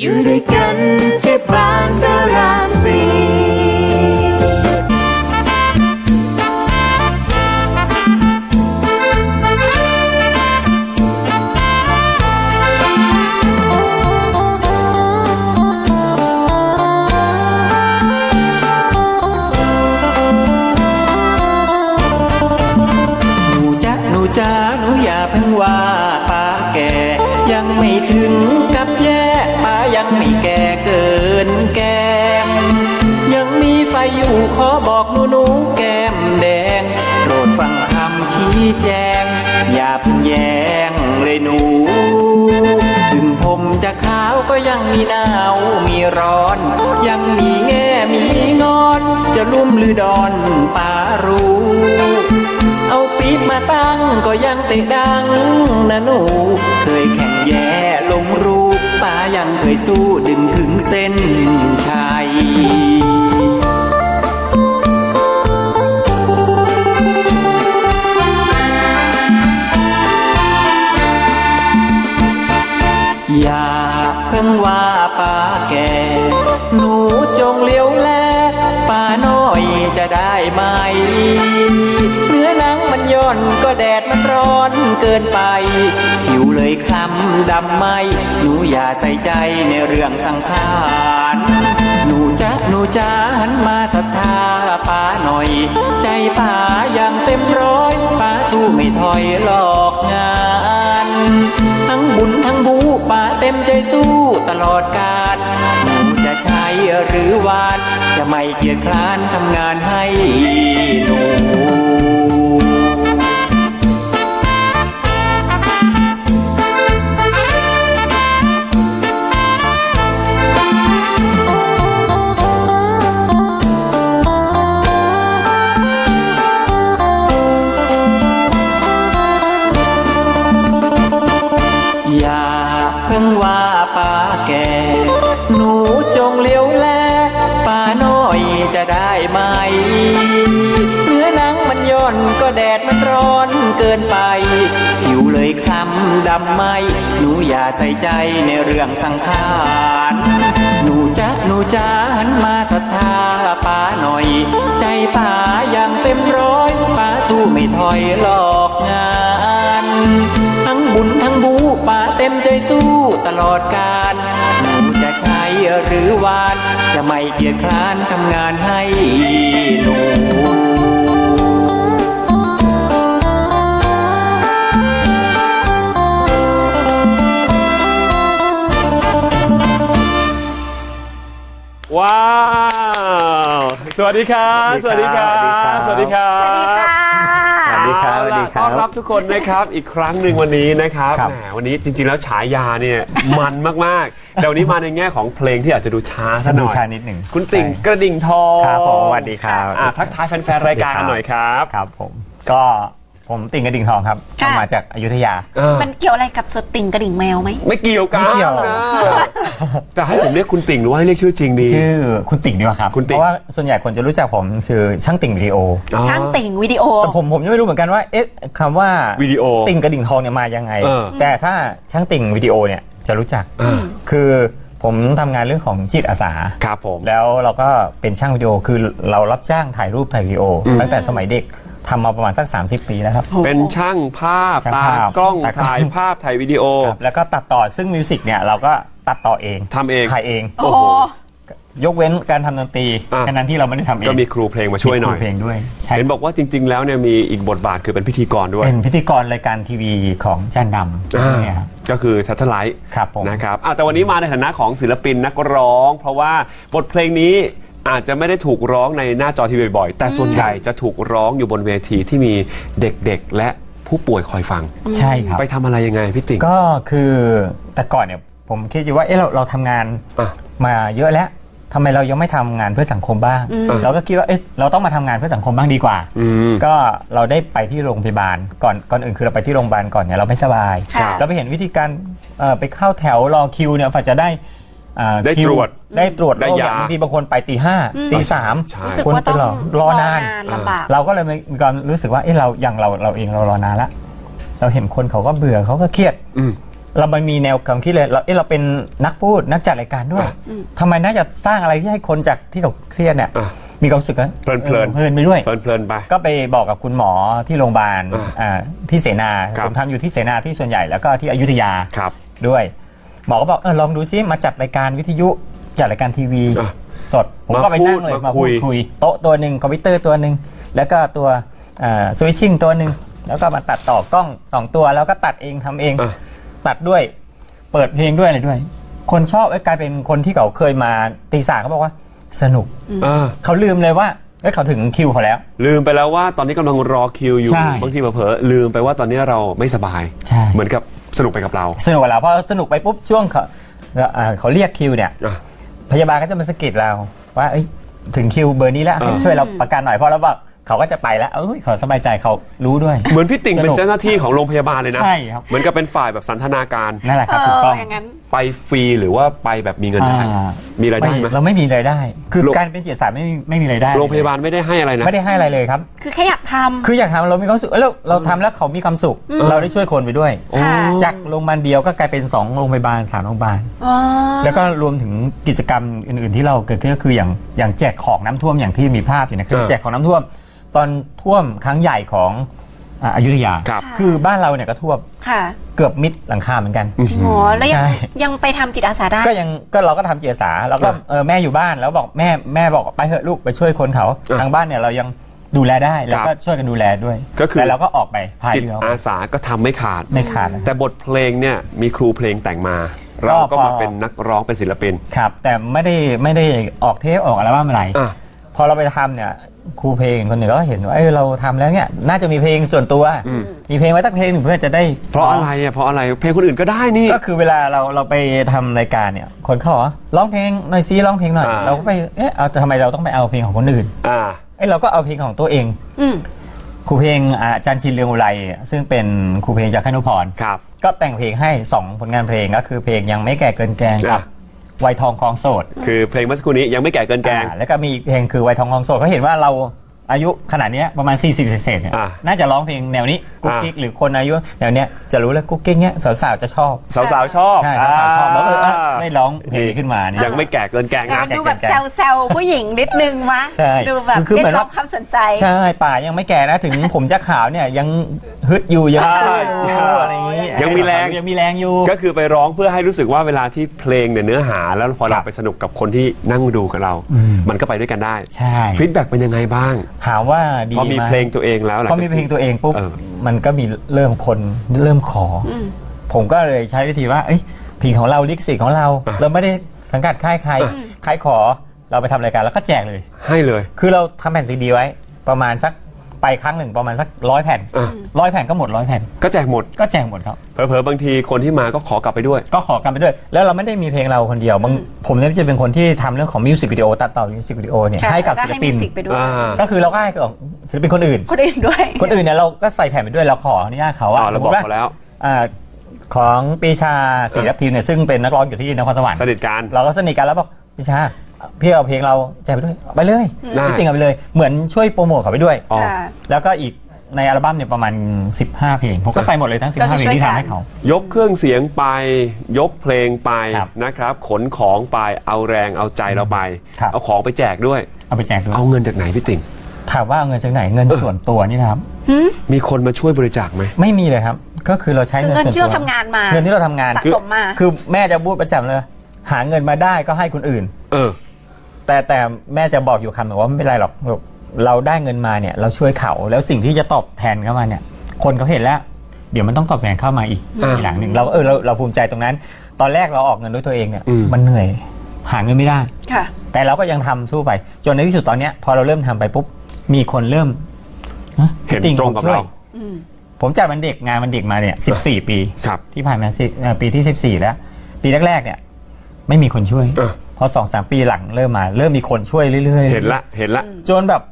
อยู่ด้วยกันที่บ้านพระรามสี่หนูจ๊ะหนูจ้าหนูอย่าเพิ่งว่าป้าแก่ยังไม่ถึง บอกหนูหนูแก้มแดง โปรดฟังคำชี้แจง อย่าเพิ่งแย้งเลยหนู ถึงผมจะขาวก็ยังมีหนาวมีร้อน ยังมีแง่มีงอน จะลุ่มหรือดอนป้ารู้เอาปี๊บมาตั้งก็ยังเตะดังนะหนู เคยแข่งแย่ลงรูปป้ายังเคยสู้ดึงถึงเส้นชัย เกินไป ผิวเลยคล้ำดำไหมหนูอย่าใส่ใจในเรื่องสังขารหนูจ๊ะหนูจ้าหันมาศรัทธาป้าหน่อย ใจป้ายังเต็มร้อยป้าสู้ไม่ถอยหลอกงาน ทั้งบุญทั้งบูป้าเต็มใจสู้ตลอดกาลหนูจะใช้หรือวาน จะไม่เกียจคร้านทำงานให้หนูำไหมหนูอย่าใส่ใจในเรื่องสังขารหนูจ๊ะหนูจ้าหันมาศรัทธาป้าหน่อย ใจป้ายังเต็มร้อยป้าสู้ไม่ถอยหลอกงาน ทั้งบุญทั้งบูป้าเต็มใจสู้ตลอดกาลหนูจะใช้หรือวาน จะไม่เกียจคร้านทำงานให้หนู สวัสดีครับ สวัสดีครับ สวัสดีครับ สวัสดีค่ะ สวัสดีครับเอาสวัสดีล่ะครัต้อบนรับทุกคนนะครับ อีกครั้งหนึ่งวันนี้นะครับครับ แหมวันนี้จริง ๆ แล้วฉายาเนี่ย มันมากๆ แต่วันนี้มาในแง่ของเพลงที่อาจจะดูช้าซะหน่ดูอยชานิดหนึ่งคุณติ่งใช่กระดิ่งทองครับผมสวัสดีครับ อะทักทายแฟนๆรายการกันหน่อยครับ ครับผม ก็ ผมติ่งกระดิ่งทองครับค่ะเข้ามาจากอยุธยา เออมันเกี่ยวอะไรกับสติงกระดิ่งแมวไหม ไม่เกี่ยวกันไม่เกี่ยว นะจะให้ผมเรียกคุณติ่งหรือว่าให้เรียกชื่อจริงดี ชื่อคุณติ่งดีกว่าครับ คุณติ่ง เพราะว่าส่วนใหญ่คนจะรู้จักผมคือช่างติ่งวิดีโอ อ๋อ ช่างติ่งวิดีโอ แต่ผมผมยังไม่รู้เหมือนกันว่า เอ๊ะคำว่าวิดีโอติ่งกระดิ่งทองเนี่ยมายังไง เออ แต่ถ้าช่างติ่งวิดีโอเนี่ยจะรู้จัก อ่าคือผมทำงานเรื่องของจิตอาสา ครับผม แล้วเราก็เป็นช่างวิดีโอคือเรารับจ้างถ่ายรูปถ่ายวิดีโอ ตั้งแต่สมัยเด็ก ทำมาประมาณสัก 30 ปีแล้วครับ เป็นช่างภาพ ช่างตาภาพกล้องตากล้อง ถ่ายภาพถ่ายวิดีโอครับแล้วก็ตัดต่อซึ่งมิวสิกเนี่ยเราก็ตัดต่อเองทำเองถ่ายเอง โอ้โห ยกเว้นการทำดนตรีอะ แค่นั้นที่เราไม่ได้ทำเองก็มีครูเพลงมาช่วยหน่อย มีครูเพลงด้วยใช่เห็นบอกว่าจริง ๆ แล้วเนี่ยมีอีกบทบาทคือเป็นพิธีกรด้วยเป็นพิธีกรรายการทีวีของจานดอ่าำเนี่ยครับ ก็คือทัตไลท์ครับผม นะครับอะแต่วันนี้มาในฐานะของศิลปินนักร้อง เพราะว่าบทเพลงนี้ อาจจะไม่ได้ถูกร้องในหน้าจอทีวีบ่อยๆ แต่ส่วนใหญ่จะถูกร้องอยู่บนเวทีที่มีเด็กๆ และผู้ป่วยคอยฟัง ใช่ครับ ไปทำอะไรยังไงพี่ติ๋ง ก็คือแต่ก่อนเนี่ยผมคิดอยู่ว่าเอ๊ะเราเราทำงานอะ มาเยอะแล้วทำไมเรายังไม่ทำงานเพื่อสังคมบ้าง เราก็คิดว่าเอ๊ะเราต้องมาทำงานเพื่อสังคมบ้างดีกว่า อืม ก็เราได้ไปที่โรงพยาบาลก่อนก่อนอื่นคือเราไปที่โรงพยาบาลก่อนเนี่ยเราไม่สบาย ค่ะ เราไปเห็นวิธีการเอ่อไปเข้าแถวรอคิวเนี่ยฝ่าจะได้ อ่าได้คิตรวจได้ตรวจได้โรคยาเนี่ยบางทีบางคนไปตีห้าตีสามใช่ รู้สึกคนว่าไปต้องรอรอนาน ลำบาก เราก็เลยมีความรู้สึกว่าเอ๊ะเราอย่างเราเราเองเรารอนานละเราเห็นคนเขาก็เบื่อเขาก็เครียด อืม เรามันมีแนวความคิดเลยเราเอะเราเป็นนักพูดนักจัดรายการด้วยทำไมน่าจะสร้างอะไรที่ให้คนจากที่เขาเครียดเนี่ยอะมีความรู้สึกว่าเพลินๆ ออเพลินไปด้วย เพลินๆไป ก็ไปบอกกับคุณหมอที่โรงพยาบาลอ่าอ่าที่เสนาครับ ผมทำอยู่ที่เสนาที่ส่วนใหญ่แล้วก็ที่อยุธยาครับ ด้วย หมอก็บอกเออลองดูซิมาจัดรายการวิทยุจัดรายการทีวี อะสด ผมก็ไปนั่งเลยมามาพูพูดดมาคุยคุย โต๊ะตัวหนึ่งคอมพิวเตอร์ตัวหนึ่งแล้วก็ตัวสวิตชิ่งตัวหนึ่งแล้วก็มาตัดต่อกล้องสองตัวแล้วก็ตัดเองทำเอง อะ ตัดด้วย เปิดเพลงด้วยอะไรด้วย คนชอบเอ้ยกลายเป็นคนที่เขาเคยมาตีสากเขาบอกว่า สนุกเออเขาลืมเลยว่าเอ้ยเขาถึงคิวเขาแล้ว ลืมไปแล้วว่าตอนนี้กำลังรอคิวอยู่ ใช่บางทีเผลอๆลืมไปว่าตอนนี้เราไม่สบาย ใช่ เหมือนกับ สนุกไปกับเรา สนุกกว่าเราเพราะสนุกไปปุ๊บช่วงเขาเอ่อเขาเรียกคิวเนี่ย อะ พยาบาลก็จะมาสะกิดเรา ว่าเอ้ยถึงคิวเบอร์นี้แล้วให้อ่าช่วยเราประกันหน่อยเพราะเราบอกเขาก็จะไปแล้วเอ้ยเขาสบายใจเขารู้ด้วย เหมือนพี่ติ่งสนุกเป็นเจ้าหน้าที่ของโรงพยาบาลเลยนะ ใช่ครับ เหมือนกับเป็นฝ่ายแบบสันทนาการ นั่นแหละครับเอถูกอต้องอย่างนั้น ไปฟรีหรือว่าไปแบบมีเงินได้อ่า มีรายได้ไหม เราไม่มีรายได้ คือโรง การเป็นจิตอาสาไม่มีไม่มีรายได้โรงพยาบาลไม่ได้ให้อะไรนะ ไม่ได้ให้อะไรเลยครับ คือแค่อยากทำ คืออยากทำเรามีความสุขเอ้ยเราเราทำแล้วเขามีความสุขเราได้ช่วยคนไปด้วย ค่ะ จากโรงพยาบาลเดียวก็กลายเป็นสองโรงพยาบาลสามโรงพยาบาล อ๋อ แล้วก็รวมถึงกิจกรรมอื่น ๆ ที่เราเกิดขึ้นก็คืออย่างอย่างแจกของน้ำท่วมอย่างที่มีภาพอยู่นะคือเออ แจกของน้ำท่วม ตอนท่วมครั้งใหญ่ของ อ่าอยุธยา ครับ คือบ้านเราเนี่ยก็ท่วมค่ะ เกือบมิดหลังคาเหมือนกัน จริงเหรอแล้วยังใช่ ยังไปทำจิตอาสาได้ ก็ยังก็เราก็ทำจิตอาสาแล้วก็อะเออแม่อยู่บ้านแล้วบอกแม่แม่บอกไปเถอะลูกไปช่วยคนเขาอะทางบ้านเนี่ยเรายังดูแลได้แล้วครัก็บช่วยกันดูแลด้วยก็คือ แต่เราก็ออกไปพายจิตเรืออาสาก็ทำไม่ขาด ไม่ขาดนะ แต่บทเพลงเนี่ยมีครูเพลงแต่งมา เราก็มาเป็นนักร้องเป็นศิลปิน ครับ แต่ไม่ได้ไม่ได้ออกเทปออกอัลบั้มอะไร อะพอเราไปทำเนี่ย ครูเพลงคนหนึ่งก็เห็นว่าเออเราทำแล้วเนี่ยน่าจะมีเพลงส่วนตัว มีเพลงไว้ตั้งเพลงหนึ่งเพื่อจะได้ เพราะอะไรอะเพราะอะไรเพลงคนอื่นก็ได้นี่ ก็คือเวลาเราเราไปทำรายการเนี่ย คนเขาบอกว่าร้องเพลงหน่อยซิร้องเพลงหน่อยอ่า เราก็ไปเอ๊ะเอาแต่ทำไมเราต้องไปเอาเพลงของคนอื่นอ่า เอ้ยเราก็เอาเพลงของตัวเองอืม ครูเพลงอาอาจารย์ชินเรืองอุไรซึ่งเป็นครูเพลงจากขนุพรครับ ก็แต่งเพลงให้2ผลงานเพลงก็คือเพลงยังไม่แก่เกินแกงกับอะ วัยทองคลองโสดคือเพลงเมื่อสักครู่นี้ยังไม่แก่เกินแกง อ่าแล้วก็มีอีกเพลงคือวัยทองคลองโสดเขาเห็นว่าเราอายุขนาดเนี้ยประมาณ 40เศษๆเนี่ยอ่าน่าจะร้องเพลงแนวนี้กุ๊กอ่ากิ๊กหรือคนอายุแนวเนี้ยจะรู้แล้วกุ๊กกิ๊กเนี้ยสาวๆจะชอบสาวๆชอบใช่สาวๆชอบแล้วก็เอออะได้ร้องเพลงนี้ขึ้นมาเนี่ย ยังไม่แก่เกินแกงแต่นะมันดูแบบแซวแซวๆผู้หญิงนิดนึงมะ ใช่ดูแบบคือเหมืเรีอยนกว่าร้องความสนใจ ใช่ป่ายังไม่แก่นะถึงผมจะขาวเนี่ยยัง ฮึดอยู่ยังใช่สู้อยู่อะไรอย่างนี้ยังมีแรง ยังมีแรงอยู่ ก็คือไปร้องเพื่อให้รู้สึกว่าเวลาที่เพลงเนี่ยเนื้อหา แล้วพอครัเราบไปสนุกกับคนที่นั่งดูกับเรา มันก็ไปด้วยกันได้ใช่ฟีดแบ็กเป็นยังไงบ้าง ถามว่าดีพอมีไหเพลงตัวเองแล้วหลังพอจากมีเพลงตัวเองปุ๊บเออมันก็มีเริ่มคนเริ่มขออผมก็เลยใช้วิธีว่าเอ้ยเพลงของเราลิขสิทธิ์ของเราอะเราไม่ได้สังกัดค่ายใครใครขอเราไปทำรายการแล้วก็แจกเลย ให้เลย คือเราทำแผ่นซีดีไว้ประมาณสัก ไปครั้งหนึ่งประมาณสักร้อยแผ่นอะ ร้อยแผ่นก็หมดร้อยแผ่นก็แจกหมด ก็แจกหมดครับ เผลอๆบางทีคนที่มาก็ขอกลับไปด้วย ก็ขอกันไปด้วย แล้วเราไม่ได้มีเพลงเราคนเดียวบางผมเนี่ยจะเป็นคนที่ทำเรื่องของมิวสิกวิดีโอตัดต่อมิวสิกวิดีโอเนี่ยค่ะให้กับแล้วศิลปินมิวสิกไปด้วยอ่า ก็คือเราก็ให้กับศิลปินคนอื่น คนอื่นด้วย คนอื่นเนี่ยเราก็ใส่แผ่นไปด้วยเราขออนุญาตเขาอ๋ว่าอเราบอกเขาแล้ว อ่าของปีชาศรีรับทีมเนี่ยซึ่งเป็นนักร้องอยู่ที่นครสวรรค์ สนิทกัน เราก็สนิทกันแล้วบอกปีชา พี่เอาเพลงเราแจกไปด้วยเอาไปเลยได้ พี่ติงเอาไปเลย เหมือนช่วยโปรโมทเขาไปด้วย อ๋อ ค่ะ แล้วก็อีกในอัลบั้มเนี่ยประมาณ 15 เพลง ผมก็ใส่หมดเลยทั้ง ก็15 จะเพลช่งวยที่กัน ทำให้เขา ยกเครื่องเสียงไปยกเพลงไปครับนะครับ ขนของไปเอาแรงเอาใจเราไป ครับ เอาของไปแจกด้วย เอาไปแจกด้วยเอาเงินจากไหนพี่ติ่ง ถามว่าเอาเงินจากไหนเงินส่วนตัวนี่นะครับ มีคนมาช่วยบริจาคไหม ไม่มีเลยครับ ก็คือเราใช้คือเงินเงินส่วนที่ตัวเราทำงานมาเงินที่เราทำงานสะคือสมมา คือแม่จะพูดประจำเลย หาเงินมาได้ก็ให้คนอื่น เออ แต่แต่แม่จะบอกอยู่คำหนึ่งว่าไม่เป็นไรหรอกลูกเราได้เงินมาเนี่ย เราช่วยเขาแล้วสิ่งที่จะตอบแทนเข้ามาเนี่ย คนเขาเห็นแล้ว เดี๋ยวมันต้องตอบแทนเข้ามาอีกอ่าทีหลังหนึ่งเราเออเราเราภูมิใจตรงนั้น ตอนแรกเราออกเงินด้วยตัวเองเนี่ยอืม มันเหนื่อยหาเงินไม่ได้ ค่ะ แต่เราก็ยังทำสู้ไป จนในที่สุดตอนเนี้ยพอเราเริ่มทำไปปุ๊บมีคนเริ่มฮะเห็นพี่ตรงกับผมช่วยเราผมจัดวันเด็กงานวันเด็กมาเนี่ย14 ปี ครับที่ผ่านมาสิเอ่อปีที่ 14 แล้ว ปีแรกๆเนี่ย ไม่มีคนช่วย เออพ อสองสามปีหลังเริ่มมา เริ่มมีคนช่วยเรื่อยๆเห็นละเห็นละ จนแบบ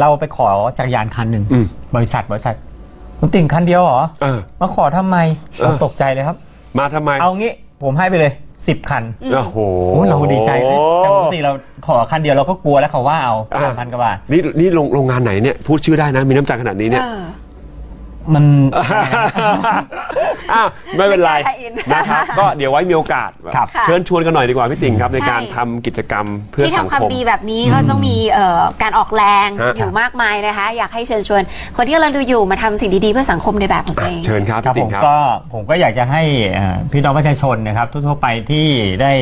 เราไปขอจักรยานคันหนึ่งอืม บริษัทบริษัทคุณติ่งคันเดียวเหรอเออ มาขอทำไมเออเราตกใจเลยครับ มาทำไมเอางี้ผมให้ไปเลย10คัน โอ้โห โอ้เราดีใจเลยแต่ปกติเราขอคันเดียวเราก็กลัวแล้วเขาว่าเอาอ่า พันกว่าบาท นี่นี่โรงโรงงานไหนเนี่ยพูดชื่อได้นะมีน้ำใจขนาดนี้เนี่ย เออ มัน อ้าวไม่เป็นไรไม่กล้าอินนะครับ ก็เดี๋ยวไว้มีโอกาส ครับค่ะ เชิญชวนกันหน่อยดีกว่าพี่ติ่งครับ ในใช่การทำกิจกรรมเพื่อที่สังทำความคมดีแบบนี้ก็ต้องมีเอ่อการออกแรงฮะ อยู่มากมายนะคะ อยากให้เชิญชวน คนที่กำลังดูอยู่มาทำสิ่งดีๆเพื่อสังคมในแบบของตัวเอง เชิญครับครับพี่ผติ่มงครับ ก็ผมก็อยากจะให้เอ่อพี่น้องประชาชนนะครับทั่วๆไปที่ได้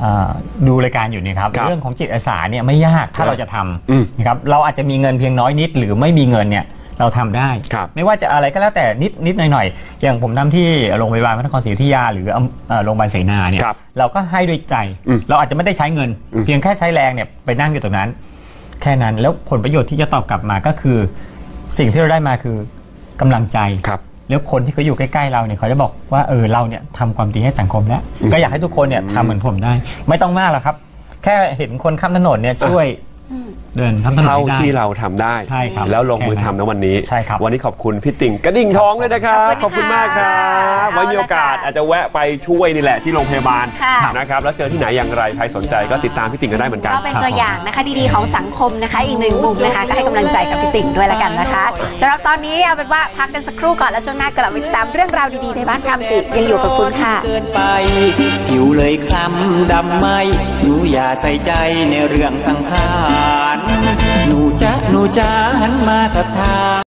เอ่อดูรายการอยู่เนี่ยครับครับเรื่องของจิตอาสาเนี่ยไม่ยากถ้าเราจะทอืมำนะครับเราอาจจะมีเงินเพียงน้อยนิด หรือไม่มีเงินเนี่ย เราทำได้ครับไม่ว่าจะอะไรก็แล้วแต่นิดนิดหน่อยๆ อย่างผมทำที่โรงพยาบาลพระนครศรีอยุธยา หรืออำเอ่อโรงพยาบาลเสนาเนี่ยครับเราก็ให้ด้วยใจอืมเราอาจจะไม่ได้ใช้เงินอืมเพียงแค่ใช้แรงเนี่ยไปนั่งอยู่ตรงนั้น แค่นั้นแล้วผลประโยชน์ที่จะตอบกลับมาก็คือ สิ่งที่เราได้มาคือกำลังใจครับแล้วคนที่เขาอยู่ใกล้ๆเราเนี่ยเขาจะบอกว่าเออเราเนี่ยทำความดีให้สังคมแล้ว ก็อยากให้ทุกคนเนี่ยทำเหมือนผมได้ ไม่ต้องมากหรอกครับ แค่เห็นคนข้ามถนนเนี่ยช่วย เดินข้ามถนนเท่าให้ได้ ที่เราทำได้ ใช่ครับแล้วลงมือแค่ทำนั้นนะวันนี้ ใช่ครับ วันนี้ขอบคุณพี่ติ่งกระดิ่งทองด้วยนะครับขอบคุณมากครับค่ะไว้มีโอกาสเอาละค่ะอาจจะแวะไปช่วยนี่แหละที่โรงพยาบาลค่ะ นะครับแล้วเจอที่ไหนอย่างไรใครสนใจก็ติดตามพี่ติ่งกันได้เหมือนกัน ก็เป็นตัวอย่างนะคะดีๆของสังคมนะคะ อีกหนึ่งมุมนะคะ ก็ให้กำลังใจกับพี่ติ่งด้วยละกันนะคะสำหรับตอนนี้เอาเป็นว่าพักกันสักครู่ก่อนแล้วช่วงหน้ากลับมาติดตามเรื่องราวดีๆในบ้านพรามสิยังอยู่กับคุณค่ะ เกินไป ผิวเลยคล้ำดำไหมหนูอย่าใส่ใจในเรื่องสังขารหนูจะหนูจะหันมาศรัทธา